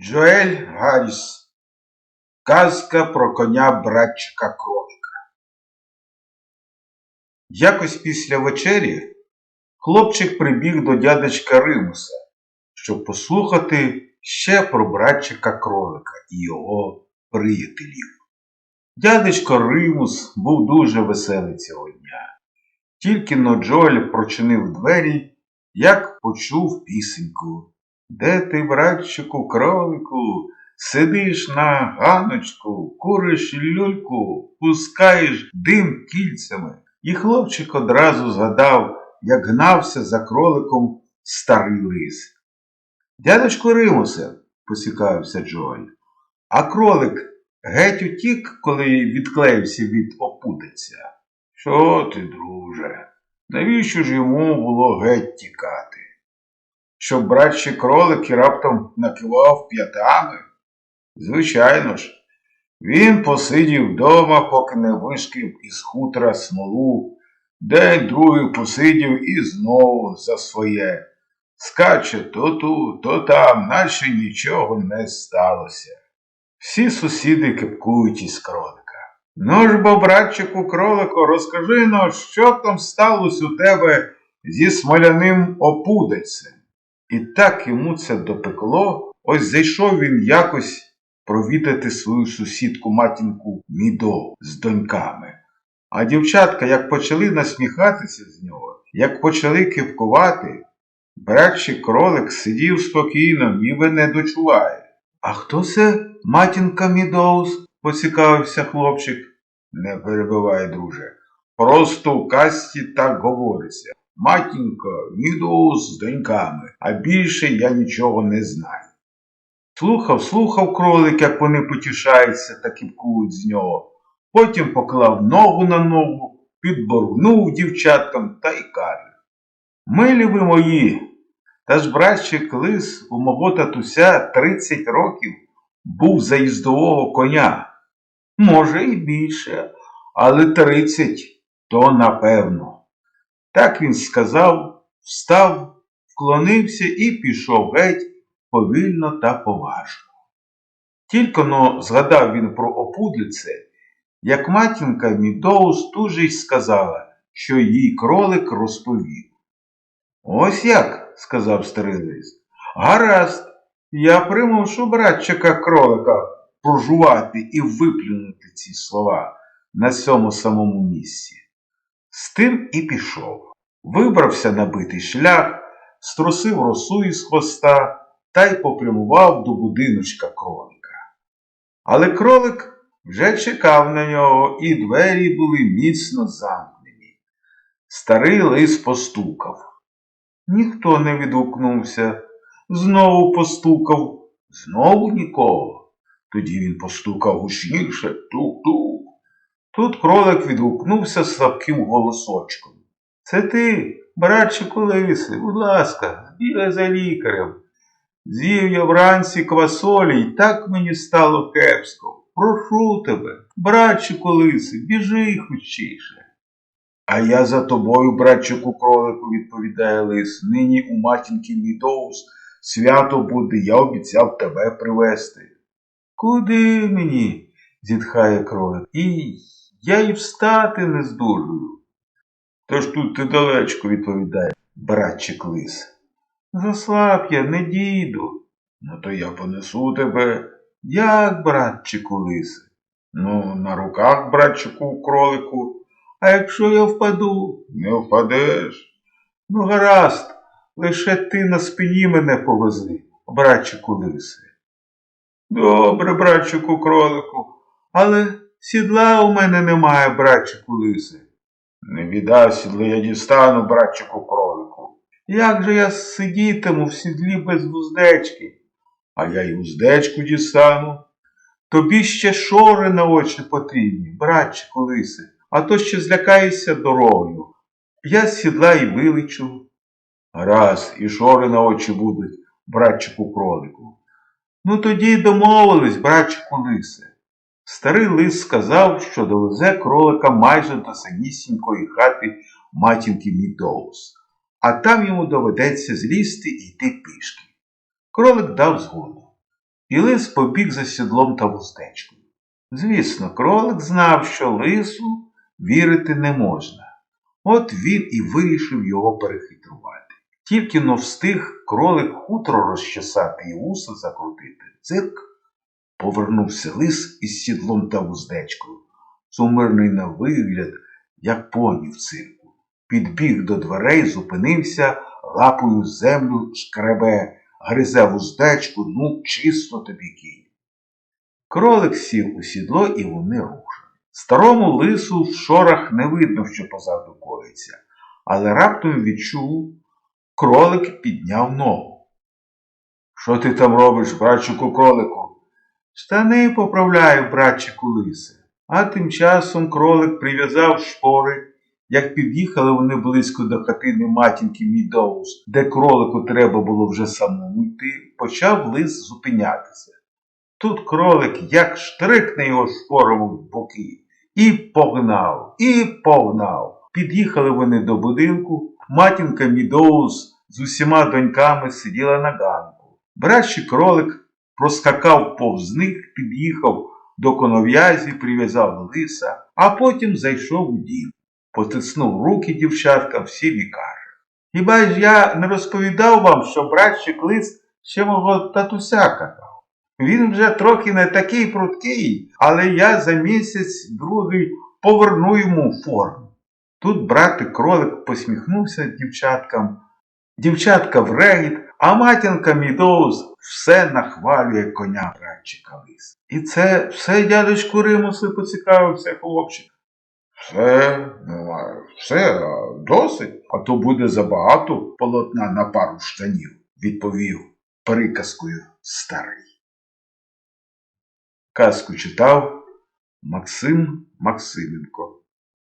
Джоель Гарріс. Казка про коня братчика кролика. Якось після вечері хлопчик прибіг до дядечка Римуса, щоб послухати ще про братчика кролика і його приятелів. Дядечко Римус був дуже веселий цього дня. Тільки но Джоель прочинив двері, як почув пісеньку. Де ти, братчику, кролику, сидиш на ганочку, куриш люльку, пускаєш дим кільцями. І хлопчик одразу згадав, як гнався за кроликом старий лис. Дядечко Римусе, поцікавився Джоель, а кролик геть утік, коли відклеївся від опудиця. Що ти, друже? Навіщо ж йому було геть тікати? Щоб братчий кролик і раптом накивав п'ятами? Звичайно ж, він посидів вдома, поки не вишків із хутра смолу, день другий посидів і знову за своє. Скаче то тут, то там, наче нічого не сталося. Всі сусіди кипкують із кролика. Ну ж бо, братчику кролику, розкажи но, що там сталося у тебе зі смоляним опудецем. І так йому це допекло, ось зайшов він якось провідати свою сусідку матінку Мідо з доньками. А дівчатка, як почали насміхатися з нього, як почали кивкувати, братчий кролик сидів спокійно, ніби не дочуває. А хто це матінка Мідоус? поцікавився хлопчик. Не перебивай, друже. Просто в касті так говориться. Матінка, Мідоус з доньками, а більше я нічого не знаю. Слухав, слухав кролик, як вони потішаються та кіпкують з нього. Потім поклав ногу на ногу, підборгнув дівчаткам та й каже. Милі ви мої, та ж братчик лис у мого татуся 30 років був за їздового коня. Може, і більше, але 30 то напевно. Так він сказав, встав, вклонився і пішов геть повільно та поважно. Тільки но згадав він про опудлице, як матінка Мідоус тут же й сказала, що їй кролик розповів. Ось як, сказав старий лис. Гаразд, я примушу братчика кролика прожувати і виплюнути ці слова на цьому самому місці. З тим і пішов. Вибрався на битий шлях, струсив росу із хвоста та й попрямував до будиночка кролика. Але кролик вже чекав на нього, і двері були міцно замкнені. Старий лис постукав. Ніхто не відгукнувся. Знову постукав, знову нікого. Тоді він постукав гучніше тук-тук. Тут кролик відгукнувся слабким голосочком. Це ти, братчику лиси, будь ласка, бігай за лікарем. З'їв я вранці квасолі, і так мені стало кепсько. Прошу тебе, братчику лиси, біжи хучіше. А я за тобою, братчику кролику, відповідає лис. Нині у матінки Мідоус свято буде, я обіцяв тебе привезти. Куди мені? зітхає кролик. І я й встати не здужую. Тож тут ти далечко, відповідає братчик лис. Заслаб я, не діду. Ну, то я понесу тебе. Як, братчику лисе? Ну, на руках, братчику кролику. А якщо я впаду? Не впадеш. Ну, гаразд, лише ти на спині мене повези, братчику лисе. Добре, братчику кролику, але сідла у мене немає, братчику лисе. Не біда, сідло я дістану, братчику кролику. Як же я сидітиму в сідлі без вуздечки? А я й вуздечку дістану. Тобі ще шори на очі потрібні, братчику лисе, а то ще злякаєшся дорогою. Я з сідла й вилечу. Раз, і шори на очі будуть, братчику кролику. Ну тоді й домовились, братчику лисе. Старий лис сказав, що довезе кролика майже до самісінької хати матінки Мідоус, а там йому доведеться злізти і йти пішки. Кролик дав згоду. і лис побіг за сідлом та вуздечкою. Звісно, кролик знав, що лису вірити не можна. От він і вирішив його перехитрувати. Тільки но встиг кролик хутро розчесати і вуса закрутити. Цирк повернувся лис із сідлом та вуздечкою, сумирний на вигляд, як поні в цирку. Підбіг до дверей, зупинився, лапою землю шкребе, гризе вуздечку, ну, чисто тобі кінь. Кролик сів у сідло, і вони рушили. Старому лису в шорах не видно, що позаду коїться, але раптом відчув, кролик підняв ногу. Що ти там робиш, братчику кролику? Штани поправляю, братчику лисе. А тим часом кролик прив'язав шпори. Як під'їхали вони близько до хатини матінки Мідоус, де кролику треба було вже самому йти, почав лис зупинятися. Тут кролик як штрикне його шпором в боки. І погнав, і погнав. Під'їхали вони до будинку. Матінка Мідоус з усіма доньками сиділа на ганку. Братчий кролик проскакав повз них, під'їхав до конов'язі, прив'язав лиса, а потім зайшов у дім. Потиснув руки дівчатка всі і каже. Хіба ж я не розповідав вам, що братчик лис ще мого татуся катав? Він вже трохи не такий пруткий, але я за місяць другий поверну йому форму. Тут братик кролик посміхнувся дівчаткам. Дівчатка в регіт, а матінка Мідоус все нахвалює коня братчика лис. І це все, дядечку Римуси, поцікавився хлопчик. Все, ну, все, досить, а то буде забагато полотна на пару штанів, відповів приказкою старий. Казку читав Максим Максименко.